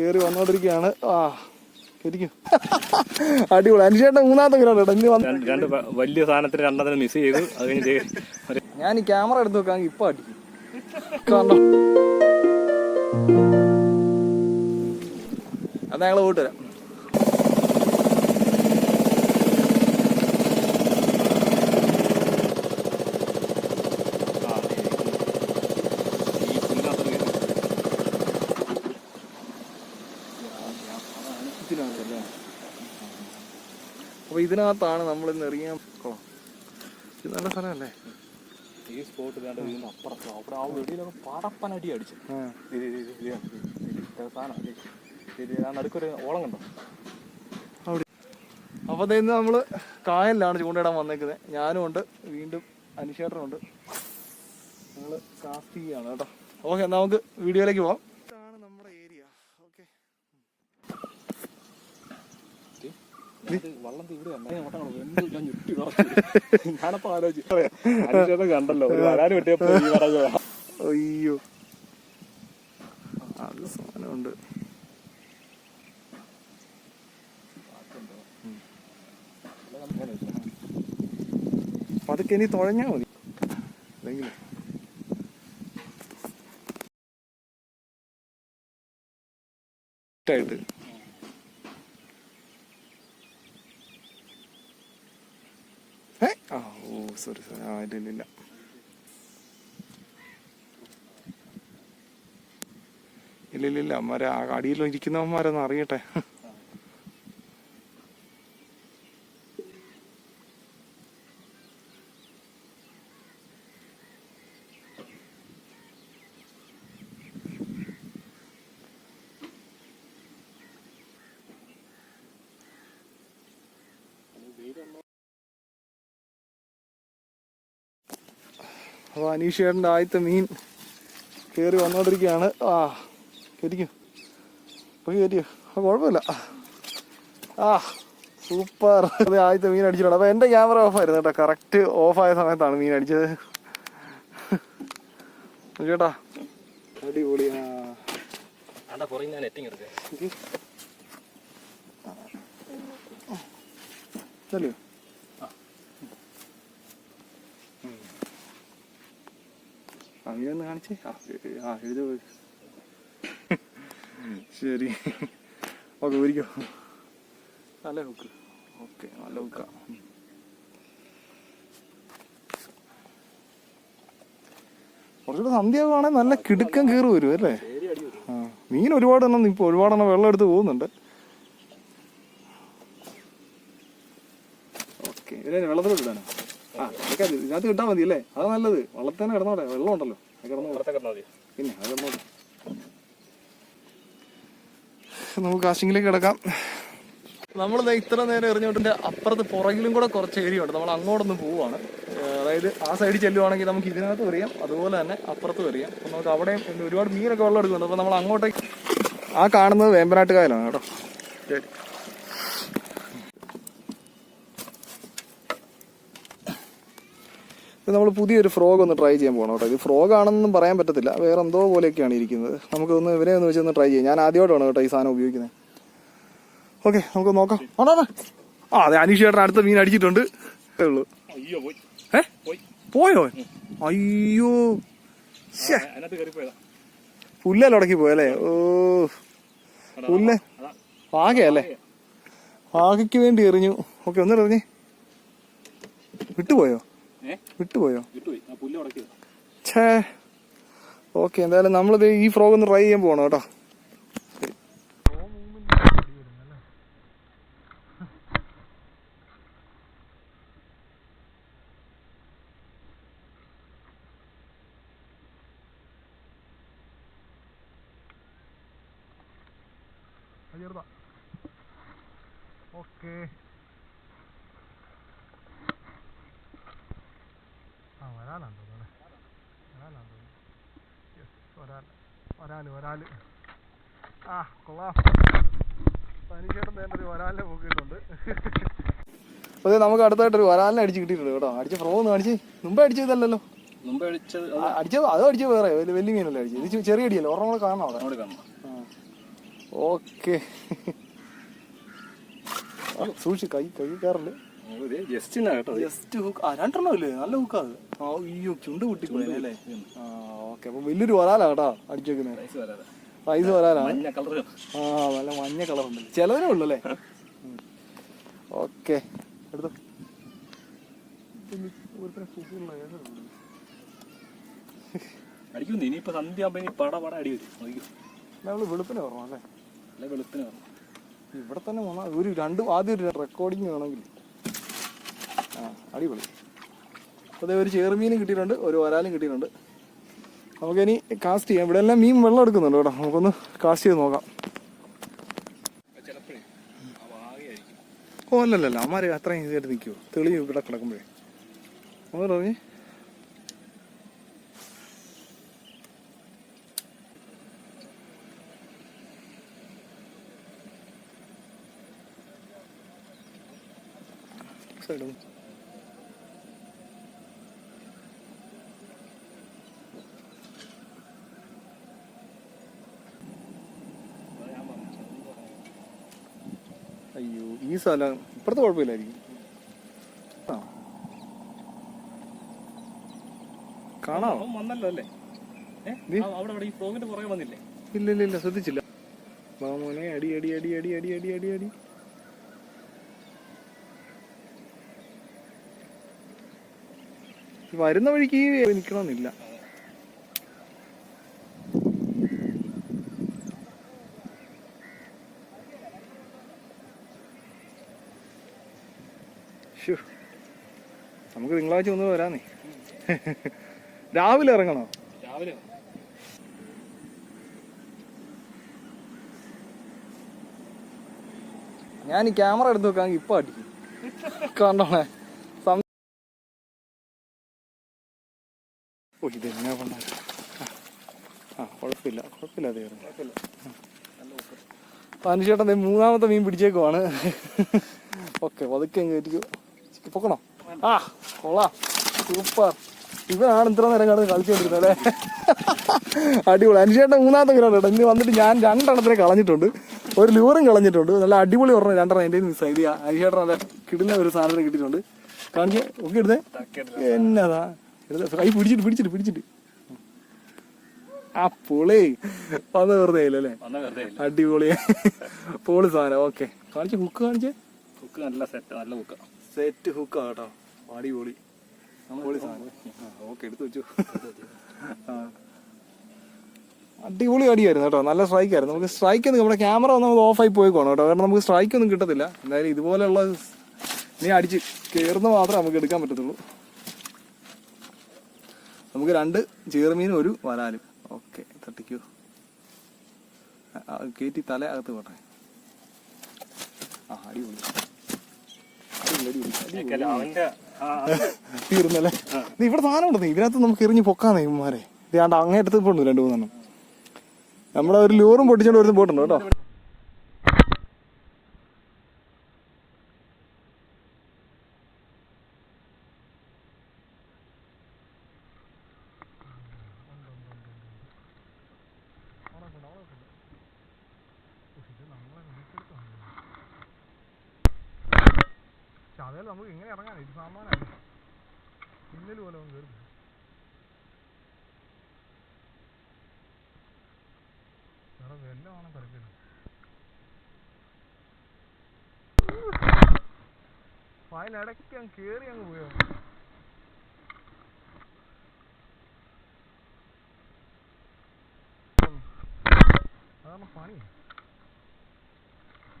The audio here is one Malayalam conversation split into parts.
കേറി വന്നോണ്ടിരിക്കുകയാണ്. ആ ശരിക്കും അടിപൊളി. അനുശേഷം മൂന്നാമത്തെ ഗ്രൗണ്ട് കേട്ടോ. ഇനി വന്ന് രണ്ട് വലിയ സാധനത്തിന് രണ്ടെണ്ണത്തിന് മിസ് ചെയ്തു. അത് കഴിഞ്ഞ് ചെയ്ത് ഒരു- ഞാൻ ഈ ക്യാമറ എടുത്ത് നോക്കാൻ ഇപ്പൊ അടിക്കും കണ്ടോ? അത് ഞങ്ങൾ പോയിട്ട് വരാം ആ, ഈ പുല്ലിനകത്ത് കയറി. ഇതിനകത്തല്ലേ അപ്പൊ ഇതിനകത്താണ് നമ്മൾ ഇന്ന് എറിയാൻ ഇത് നല്ല സ്ഥലമല്ലേ ഈ സ്പോട്ട് ഇതാണ്ട് വീടിന്റെ അപ്പുറത്ത് അവിടെ ആ വെടിയിലൊക്കെ പടപ്പനടി അടിച്ചു സാധനം നടുക്കൊരു ഓളം കണ്ടോ അവിടെ അപ്പൊ ദേ ഇന്ന് നമ്മൾ കായലിലാണ് ചൂണ്ടയിടാൻ വന്നേക്കുന്നത് ഞാനും ഉണ്ട് വീണ്ടും അനുശേഷനുണ്ട് ഞങ്ങൾ കാസ്റ്റ് ചെയ്യാണ് കേട്ടോ ഓക്കെ നമുക്ക് വീഡിയോയിലേക്ക് പോവാം ഇതാണ് നമ്മുടെ ഏരിയ ഓക്കെ വള്ളം ഇവിടെ ഞാനപ്പോ ആലോചിച്ചു കണ്ടല്ലോ. വരാൻ പറ്റിയപ്പോ അയ്യോ. അത് സാധനമുണ്ട്. പതുക്കെ ഇനി തുഴഞ്ഞാ മതി. അല്ലെങ്കിൽ ആയിട്ട് ഏ ആ ഓ സോറി സോറി ആ ഇല്ല ഇല്ല ഇല്ല ഇല്ല അമ്മമാരെ അടിയിൽ ഇരിക്കുന്നവന്മാരൊന്ന് അറിയട്ടെ. അപ്പോൾ അനീഷേട്ടന്റെ ആദ്യത്തെ മീൻ കയറി വന്നുകൊണ്ടിരിക്കുകയാണ് ആ കയറ്റിക്കും അപ്പോൾ കയറ്റിയോ അപ്പോൾ കുഴപ്പമില്ല. ആ സൂപ്പർ. അത് ആദ്യത്തെ മീൻ അടിച്ചിട്ടുണ്ട്. അപ്പോൾ എന്റെ ക്യാമറ ഓഫ് ആയിരുന്നു കേട്ടോ. കറക്റ്റ് ഓഫായ സമയത്താണ് മീൻ അടിച്ചത്. ചേട്ടാ അടിപൊളിയാ ഇതല്ലേ? അങ്ങനെയൊന്ന് കാണിച്ചേ ആ എഴുതി ശരി ഓക്കെ ഊരിക്കോ നല്ല ഹുക്ക് ഓക്കെ നല്ല ഹുക്ക കുറച്ചുകൂടെ സന്ധ്യയാവുകയാണെങ്കിൽ നല്ല കിടുക്കം കയറി വരും അല്ലേ? ആ മീൻ ഒരുപാട് എണ്ണം ഇപ്പോൾ ഒരുപാടെണ്ണം വെള്ളം എടുത്ത് പോകുന്നുണ്ട്. ഓക്കെ ഇതിനെ വെള്ളത്തിലോട്ട് ഇടാനോ ആ അതൊക്കെ അത് ഇതിനകത്ത് കിട്ടാൻ മതി അല്ലേ? അത് നല്ലത്. വള്ളത്തിൽ തന്നെ കിടന്നോട്ടെ. വെള്ളം ഉണ്ടല്ലോ. കിടന്നോട്ടെ പിന്നെ അത് കിടന്നോട്ടെ നമുക്ക് കാശിങ്ങിലേക്ക് കിടക്കാം. നമ്മൾ ഇത്ര നേരം എറിഞ്ഞോട്ടിന്റെ അപ്പുറത്ത് പുറകിലും കൂടെ കുറച്ച് ഏരിയ ഉണ്ട്. നമ്മൾ അങ്ങോട്ടൊന്ന് പോവാണ് അതായത് ആ സൈഡിൽ ചെല്ലുവാണെങ്കിൽ നമുക്ക് ഇതിനകത്ത് എറിയാം. അതുപോലെ തന്നെ അപ്പുറത്തും എറിയാം. അപ്പം നമുക്ക് അവിടെയും ഒരുപാട് മീനൊക്കെ വെള്ളം എടുക്കുന്നുണ്ട്. അപ്പോൾ നമ്മൾ അങ്ങോട്ടേക്ക് ആ കാണുന്നത് വേമ്പനാട്ട് കായലാണ് കേട്ടോ. ശരി. നമ്മൾ പുതിയൊരു ഫ്രോഗ് ഒന്ന് ട്രൈ ചെയ്യാൻ പോകണം കേട്ടോ. ഇത് ഫ്രോഗ് ആണെന്നൊന്നും പറയാൻ പറ്റത്തില്ല. വേറെ എന്തോ പോലെയൊക്കെയാണ് ഇരിക്കുന്നത്. നമുക്കൊന്ന് ഇവരെ ഒന്ന് വെച്ചൊന്ന് ട്രൈ ചെയ്യാം. ഞാൻ ആദ്യമായിട്ടാണ് കേട്ടോ ഈ സാധനം ഉപയോഗിക്കുന്നത്. ഓക്കെ നമുക്ക് നോക്കാം. ആണോ? ആ അതെ അനീഷ് ചേട്ടൻ അടുത്ത മീൻ അടിച്ചിട്ടുണ്ട്. ഉള്ളൂ. ഏ? പോയി. അയ്യോ. പുല്ലല്ല ഉടക്കി പോയല്ലേ ഓ. പുല്ല. പാകയല്ലേ? പാകയ്ക്ക് വേണ്ടി എറിഞ്ഞു. ഓക്കെ ഒന്ന് എറിഞ്ഞേ. വിട്ടുപോയോ? വിട്ടുപോയോ? ഛേ. ഓക്കെ എന്തായാലും നമ്മളിത് ഈ ഫ്രോഗ് ഒന്ന് ട്രൈ ചെയ്യാൻ പോകണം കേട്ടോ. ഓക്കെ. ആ വരാനാണ് തോന്നുന്നു. വരാനാണ് തോന്നുന്നു. യെസ് ഒരാൾ ഒരാൾ ഒരാൾ. ആ കൊള്ളാം. പനിക്കേട്ടൻ തന്നെ ഒരു ഒരാളിനെ പോക്കിയിട്ടുണ്ട് അതെ നമുക്ക് അടുത്തായിട്ടൊരു ഒരാളിനെ അടിച്ച് കിട്ടിയിട്ടുണ്ട് കേട്ടോ. അടിച്ച് പ്രോ ഒന്ന് അടിച്ച് മുമ്പേ അടിച്ചതല്ലല്ലോ മുമ്പേ അടിച്ചത് അടിച്ച അത് അടിച്ച വേറെ. വലിയ വലിയ മീനല്ലേ അടിച്ചത്. ഇത് ചെറിയ അടിയല്ലേ? ഒരെണ്ണം കൂടെ കാണണം അവിടെ? കാണണം. ഓക്കെ. സൂക്ഷിച്ച് കൈ കൈ കയറല്ലേ? ജസ്റ്റ് കേട്ടോ. ജസ്റ്റ് ഹുക്ക് ആ രണ്ടെണ്ണം ഇല്ലേ? നല്ല ഹുക്കാ അത്. ആ അയ്യോ ചുണ്ട് പൊട്ടിപ്പോയി അല്ലേ? ആ ഓക്കെ അപ്പൊ വലിയൊരു വരാലാ കേട്ടോ വരാലാണ് മഞ്ഞ കളർ ആ നല്ല മഞ്ഞ കളർ ഉണ്ട്. ചിലവരേ ഉള്ളു അല്ലേ? ഓക്കെ എടുത്തോ. അടിക്കുന്നു ഇനിയിപ്പോ സന്ധ്യ ആകുമ്പോ ഇനി പട പട അടി വരും. നോക്കിക്കോ. നമ്മൾ വെളുപ്പിന് പറഞ്ഞു അല്ലേ? വെളുപ്പിന് ഇവിടെ തന്നെ ഒരു രണ്ട് ആദ്യം ഒരു റെക്കോർഡിങ് വേണമെങ്കിൽ. അടിപൊളി. അതേ ഒരു ചേർമീനും കിട്ടിയിട്ടുണ്ട് ഒരു വരാലും കിട്ടിയിട്ടുണ്ട്. നമുക്കിനി കാസ്റ്റ് ചെയ്യാം. ഇവിടെ എല്ലാം മീൻ വെള്ളം എടുക്കുന്നുണ്ട് കേട്ടോ. നമുക്കൊന്ന് കാസ്റ്റ് ചെയ്ത് നോക്കാം. ഓ അല്ലല്ല അമ്മാര് അത്രയും ഈസി ആയിട്ട് നിൽക്കുമോ തെളി ഇവിടെ കിടക്കുമ്പോഴേ. അവർ പറഞ്ഞേ സൈഡ് അയ്യോ ഈ സ്ഥലം ഇപ്പുറത്ത് കുഴപ്പമില്ലായിരിക്കും. ആ. കാണാമോ വന്നല്ലോ അല്ലേ? അവിടെ അവിടെ ഈ ഫ്രോഗിന്റെ പുറകെ വന്നില്ലേ? ഇല്ല ഇല്ല ഇല്ല ശ്രദ്ധിച്ചില്ല. വാ മോനെ അടി അടി അടി അടി അടി അടി അടി. അടി വരുന്ന വഴിക്ക് നിൽക്കണമെന്നില്ല ശ്ശോ. നമുക്ക് തിങ്കളാഴ്ച ഒന്ന് വരാന്നേ. രാവിലെ ഇറങ്ങണോ? രാവിലെ ഞാൻ ഈ ക്യാമറ എടുത്ത് നോക്കാൻ ഇപ്പൊ അടിക്കും കണ്ടോണേ ഇതെന്നാ ഓ ഇത് കൊണ്ടാ ആ കുഴപ്പമില്ല. കുഴപ്പമില്ല അതെ പനിച്ചേട്ടൻ ദേ മൂന്നാമത്തെ മീൻ പിടിച്ചേക്കുവാണ്. ഓക്കെ പതുക്കെ കയറ്റിക്കോ. പൊക്കണോ? ആ കൊള്ളാം. സൂപ്പർ. ഇവനാണ് ഇത്ര നേരം കടന്ന് കളിച്ചുകൊണ്ടിരുന്നത് അല്ലേ? അടിപൊളി. അനുശേട്ടൻ മൂന്നാമത്തെ ഗ്രൗണ്ട് കേട്ടോ. ഇന്ന് വന്നിട്ട് ഞാൻ രണ്ടെണ്ണത്തിനെ കളഞ്ഞിട്ടുണ്ട്. ഒരു ലൂറും കളഞ്ഞിട്ടുണ്ട്. നല്ല അടിപൊളി പറഞ്ഞു രണ്ടെണ്ണം എന്റെ മിസ് ഐഡിയ അനുശേട്ടൻ നല്ല കിടുന്ന ഒരു സാധനം കിട്ടിയിട്ടുണ്ട്. കാണിച്ച് ഒക്കെ എടുത്തേ എന്നതാ? എടുത്ത കൈ പിടിച്ചിട്ട് പിടിച്ചിട്ട് പിടിച്ചിട്ട്. ആ പൊളി. വന്ന വെറുതെ ഇല്ലല്ലേ അടിപൊളി. പൊളി സാധനം. ഓക്കെ. കാണിച്ച് കുക്ക് കാണിച്ചേ. കുക്ക് നല്ല സെറ്റ് നല്ല കുക്ക സെറ്റ് ഹുക്ക് കേട്ടോ അടിപൊളി. പൊളി സാധനം. ഓക്കെ. എടുത്തു വെച്ചു. അടിപൊളി അടിയായിരുന്നു കേട്ടോ. നല്ല സ്ട്രൈക്ക് ആയിരുന്നു. നമുക്ക് സ്ട്രൈക്ക് ഒന്നും നമ്മുടെ ക്യാമറ ഒന്ന് ഓഫായി പോയിക്കോണം കേട്ടോ. കാരണം നമുക്ക് സ്ട്രൈക്ക് ഒന്നും കിട്ടത്തില്ല. എന്തായാലും ഇതുപോലെയുള്ള നീ അടിച്ച് കയറുന്ന മാത്രമേ നമുക്ക് എടുക്കാൻ പറ്റത്തുള്ളൂ. നമുക്ക് രണ്ട് ചീർമീനും ഒരു വരാലും. ഓക്കെ തട്ടിക്കോ. കയറ്റി തല അകത്ത് പോട്ടെ. ആ അടിപൊളി അടിപൊളി അടിപൊളി അടിപൊളി അവന്റെ ആ, തീർന്നല്ലേ? നീ ഇവിടെ സാധനം ഉണ്ടെന്നേ ഇതിനകത്ത് നമുക്ക് എറിഞ്ഞ് പൊക്കാന്നേ ഇവന്മാരെ. ഇത് അങ്ങേ അങ്ങേറ്റത്ത് പോണ്ട് രണ്ടു മൂന്നെണ്ണം നമ്മുടെ ഒരു ലൂറും പൊട്ടിച്ചോണ്ട് വരുന്ന പോയിട്ടുണ്ട് കേട്ടോ? അതേ നമുക്ക് ഇങ്ങനെ ഇറങ്ങാൻ ഇത് സാമാനല്ല മിന്നൽ പോലെ ഒന്ന് കയറി വേറെ വെല്ലമാണ് കളിക്കുന്നത് അതിനിടയ്ക്ക് അങ്ങ് കേറി അങ്ങ് പോയോ. അതാണ് പണി.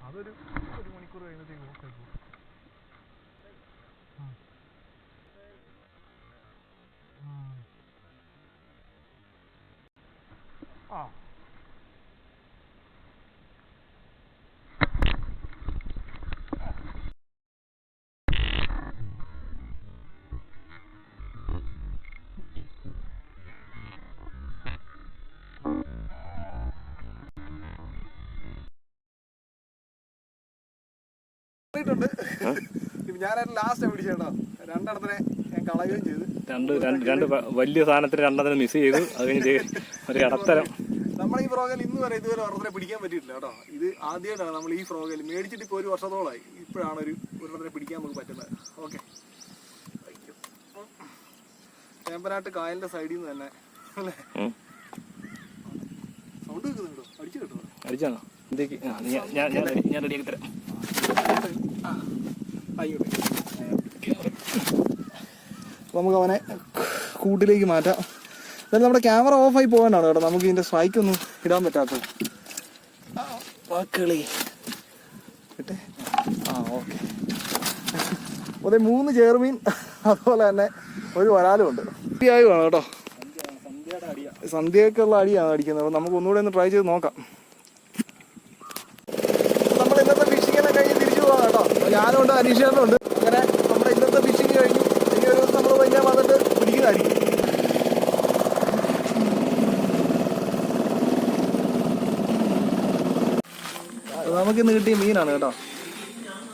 അതൊരു ഒരു മണിക്കൂർ കഴിയുമ്പോഴത്തേക്ക് ഓക്കെ പോകും ആ. ഞാനായിട്ട് ലാസ്റ്റ് പിടിച്ചേട്ടോ. രണ്ടെണ്ണത്തിനെ ഞാൻ കളയുകയും ചെയ്തു. രണ്ട് രണ്ട് വലിയ സാധനത്തിന് രണ്ടെണ്ണത്തിന് മിസ് ചെയ്തു. അത് കഴിഞ്ഞ് ഒരു ഇടത്തരം ഈ ഫ്രോഗൽ ഇന്ന് വരെ ഇതുവരെ ഒരെണ്ണത്തിനെ പിടിക്കാൻ പറ്റിയിട്ടില്ല കേട്ടോ. ഇത് ആദ്യമായിട്ടാണ് നമ്മൾ ഈ ഫ്രോഗൽ മേടിച്ചിട്ട് ഇപ്പോൾ ഒരു വർഷത്തോളമായി. ഇപ്പോഴാണ് ഒരു ഒരെണ്ണത്തിനെ പിടിക്കാൻ നമുക്ക് പറ്റുന്നത്. ഓക്കെ. ചേമ്പനാട്ട് കായലിന്റെ സൈഡിൽ നിന്ന് തന്നെ. അല്ലേ? സൗണ്ട് കേൾക്കുന്നുണ്ടോ? അടിച്ചു കേട്ടോ. അടിച്ചാണോ? ഞാൻ റെഡിയാക്കി തരാം. ആയിക്കോട്ടെ. നമുക്ക് അവനെ കൂട്ടിലേക്ക് മാറ്റാം. എന്നാലും നമ്മുടെ ക്യാമറ ഓഫായി പോകാനാണ് കേട്ടോ. നമുക്ക് ഇതിന്റെ സ്ട്രൈക്ക് ഒന്നും ഇടാൻ പറ്റാത്തത്. വാക്കളി ആ ഓക്കെ. അതെ മൂന്ന് ചേർമീൻ അതുപോലെ തന്നെ ഒരു വരാലും ഉണ്ട്. ആയി വേണം കേട്ടോ. സന്ധ്യയൊക്കെയുള്ള അടിയാണ് അടിക്കുന്നത്. അപ്പോൾ നമുക്ക് ഒന്നുകൂടെ ഒന്ന് ട്രൈ ചെയ്ത് നോക്കാം. നമ്മൾ ഇന്നത്തെ ഫിഷിങ്ങിനെ കഴിഞ്ഞ് തിരിച്ചു പോകാം കേട്ടോ. ഞാനും ഉണ്ട് അനീഷ് അനീഷേട്ടനുണ്ട് അങ്ങനെ നമ്മുടെ ഇന്നത്തെ ഫിഷിംഗ് കഴിഞ്ഞു ഇനി ഒരു ദിവസം നമ്മൾ കഴിഞ്ഞാൽ വന്നിട്ട് പിടിക്കുന്നതായിരിക്കും ഇന്ന് കിട്ടിയ മീനാണ് കേട്ടോ.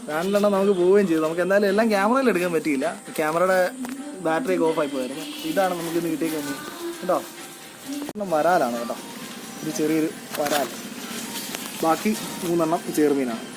രണ്ടെണ്ണം നമുക്ക് പോവുകയും ചെയ്തു. നമുക്ക് എന്തായാലും എല്ലാം ക്യാമറയിൽ എടുക്കാൻ പറ്റിയില്ല. ക്യാമറയുടെ ബാറ്ററി ഒക്കെ ഓഫായി പോയായിരുന്നു. ഇതാണ് നമുക്ക് ഇന്ന് കിട്ടിയ മീൻ. കേട്ടോ. വരാലാണ് കേട്ടോ. ഒരു ചെറിയൊരു വരാൽ. ബാക്കി മൂന്നെണ്ണം ചേർമീനാണ്